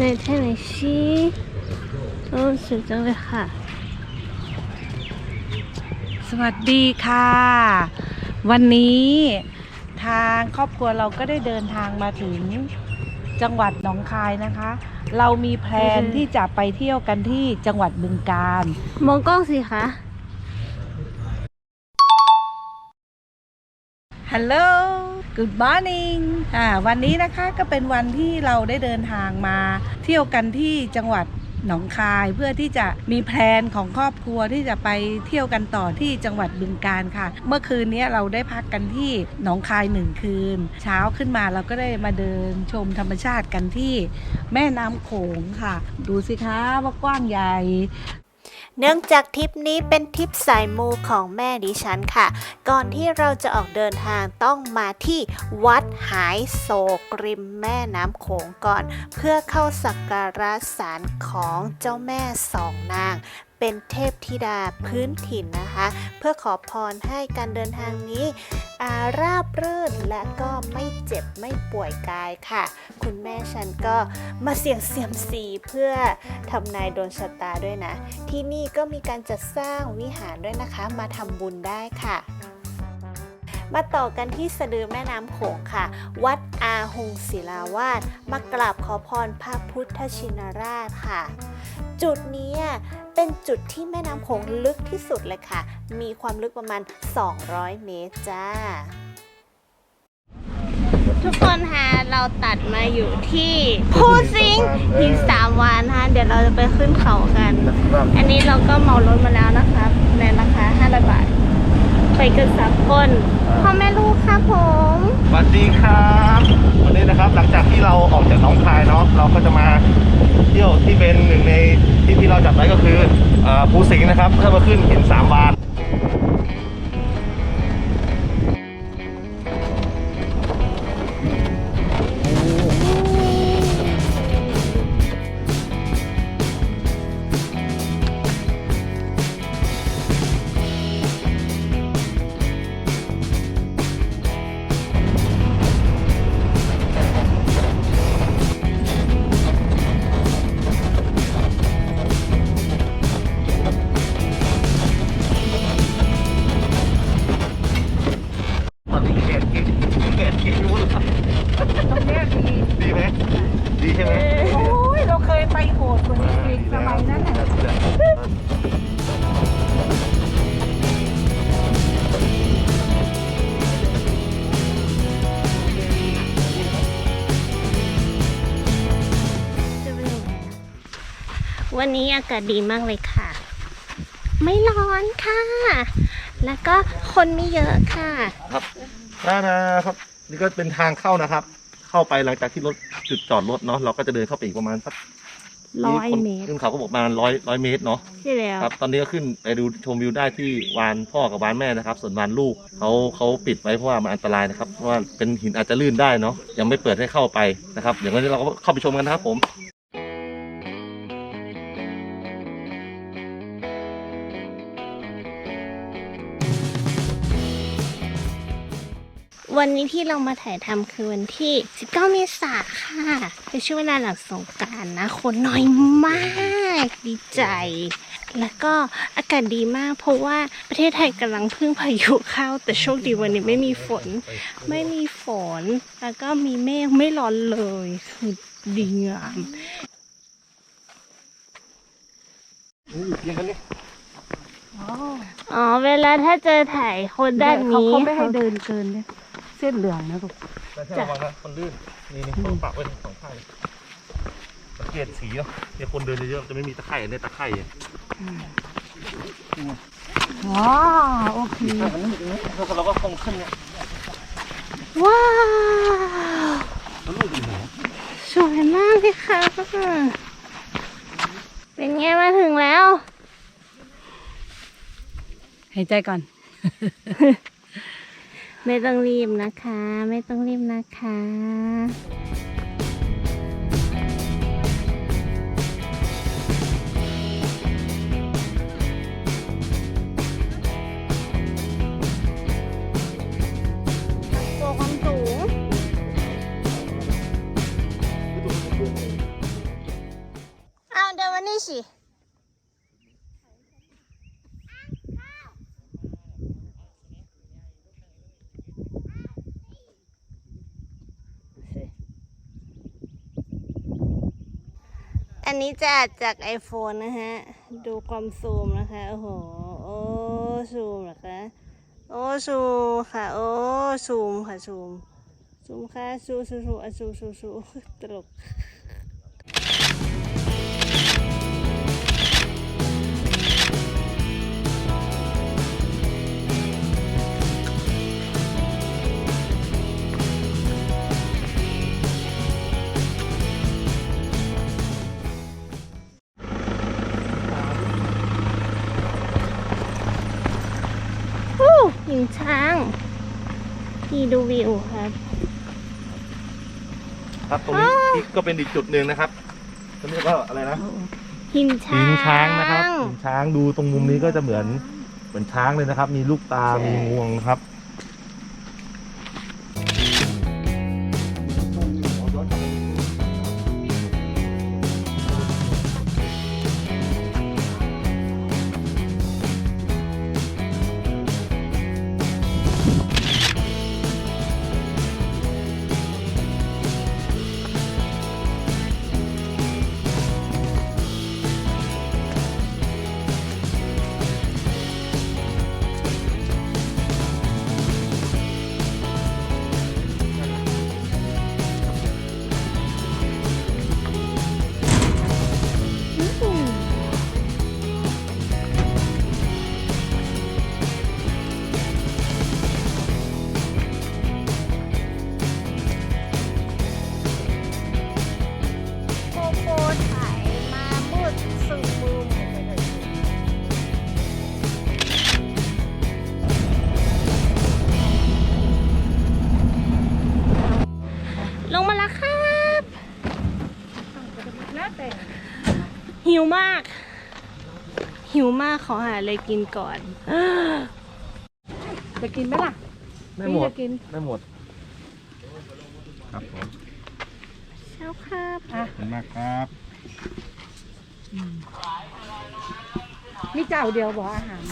ในเทนเนสซีโอ้สวยจังเลยค่ะ สวัสดีค่ะ วันนี้ทางครอบครัวเราก็ได้เดินทางมาถึงจังหวัดหนองคายนะคะ เรามีแพลนอือฮึ ที่จะไปเที่ยวกันที่จังหวัดบึงกาฬมองกล้องสิคะฮัลโหล Good morning อ่าวันนี้นะคะก็เป็นวันที่เราได้เดินทางมา เที่ยวกันที่จังหวัดหนองคายเพื่อที่จะมีแพลนของครอบครัวที่จะไปเที่ยวกันต่อที่จังหวัดบึงกาฬค่ะ เมื่อคืนนี้เราได้พักกันที่หนองคายหนึ่งคืน เช้าขึ้นมาเราก็ได้มาเดินชมธรรมชาติกันที่แม่น้ำโขงค่ะ ดูสิคะว่ากว้างใหญ่ เนื่องจากทริปนี้เป็นทริปสายมูของแม่ดิฉันค่ะ ก่อนที่เราจะออกเดินทางต้องมาที่วัดหายโศกริมแม่น้ำโขงก่อน เพื่อเข้าสักการะศาลของเจ้าแม่สองนาง เป็นเทพธิดาพื้นถิ่นนะคะ เพื่อขอพรให้การเดินทางนี้อาราบรื่นและก็ไม่เจ็บไม่ป่วยกายค่ะ คุณแม่ฉันก็มาเสี่ยงเซียมซีเพื่อทำนายดวงชะตาด้วยนะ ที่นี่ก็มีการจัดสร้างวิหารด้วยนะคะ มาทำบุญได้ค่ะ มาต่อกันที่สะดือแม่น้ำโขงค่ะ วัดอาหงศิลาวาสมากราบขอพรพระพุทธชินราชค่ะ จุดนี้เป็นจุดที่แม่น้ำโขงลึกที่สุดเลยค่ะ มีความลึกประมาณ 200 เมตรจ้า ทุกคนคะเราตัดมาอยู่ที่ผู้ซิงหินสามวานนะคะเดี๋ยวเราจะไปขึ้นเขากัน อันนี้เราก็เหมารถมาแล้วนะครับในราคา 500 บาท ไปกันสามคนพ่อแม่ลูกครับผมสวัสดีครับวันนี้นะครับหลังจากที่เราออกจากหน้องคายเนาะเราก็จะมาเที่ยวที่เป็นหนึ่งในที่ที่เราจัดไว้ก็คือเอ่อภูสิงห์นะครับเพื่อมาขึ้นหินสามวาน วันนี้อากาศดีมากเลยค่ะ ไม่ร้อนค่ะ แล้วก็คนไม่เยอะค่ะ ครับนานะครับ นี่ก็เป็นทางเข้านะครับ เข้าไปหลังจากที่รถจุดจอดรถเนาะเราก็จะเดินเข้าไปอีกประมาณสักร้อยคนเมตร ขึ้นเขาก็บอกประมาณร้อยร้อยเมตรเนาะใช่แล้วครับ ตอนนี้ก็ขึ้นไปดูชมวิวได้ที่วานพ่อกับวานแม่นะครับ ส่วนวานลูกเขาเขาปิดไว้เพราะว่ามันอันตรายนะครับเพราะว่าเป็นหินอาจจะลื่นได้เนาะยังไม่เปิดให้เข้าไปนะครับอย่างนั้นเราก็เข้าไปชมกันนะครับผม วันนี้ที่เรามาถ่ายทำคือวันที่ 19 เมษายนค่ะเป็นช่วงเวลาหลังสงกรารนะ คนน้อยมาก ดีใจ แล้วก็อากาศดีมาก เพราะว่าประเทศไทยกำลังพึ่งพายุเข้า แต่โชคดีวันนี้ไม่มีฝน ไม่มีฝน แล้วก็มีเมฆไม่ร้อนเลย คือดีงามอ๋อ เวลาถ้าเจอถ่ายคนด้านนี้ เขาไม่ให้เดินเกินเนี่ยเส้นเหลืองนะลูกแต่ให้ระวังนะคนลื่น นี่นี่ต้องปากไว้ทั้งสองข้างเลยสังเกตสีเนาะเนี่ยคนเดินเยอะๆจะไม่มีตะไคร่เนี่ยตะไคร่อะอ๋อโอเคแล้วเราก็คงขึ้นเนี่ยว้าวแล้วลูกอยู่ไหนสวยมากเลยค่ะเป็นไงมาถึงแล้ว หายใจก่อน ไม่ต้องรีบนะคะ ไม่ต้องรีบนะคะ ตัวความสูงนี่สิ อันนี้จะอัดจาก iPhone นะฮะ ดูความซูมนะคะ โอ้โห โอ้ซูมนะคะ โอ้ซูมค่ะ โอ้ซูมค่ะซูมซูมค่ะซูซูซูอะซูซูซูตลก วู้หินช้างนี่ดูวิวครับ ครับตรงนี้ที่ก็เป็นอีกจุดหนึ่งนะครับเขาเรียกว่าอะไรนะหินช้างหินช้างนะครับหินช้างดูตรงมุมนี้ก็จะเหมือนเหมือนช้างเลยนะครับ มีลูกตามีงวงครับ หิวมาก หิวมากขอหาอะไรกินก่อน จะกินไหมล่ะไม่หมดจะกิน ไม่หมด ครับผมเช้าครับอะขอบคุณมากครับ มีเจ้าเดียวบอกอาหาร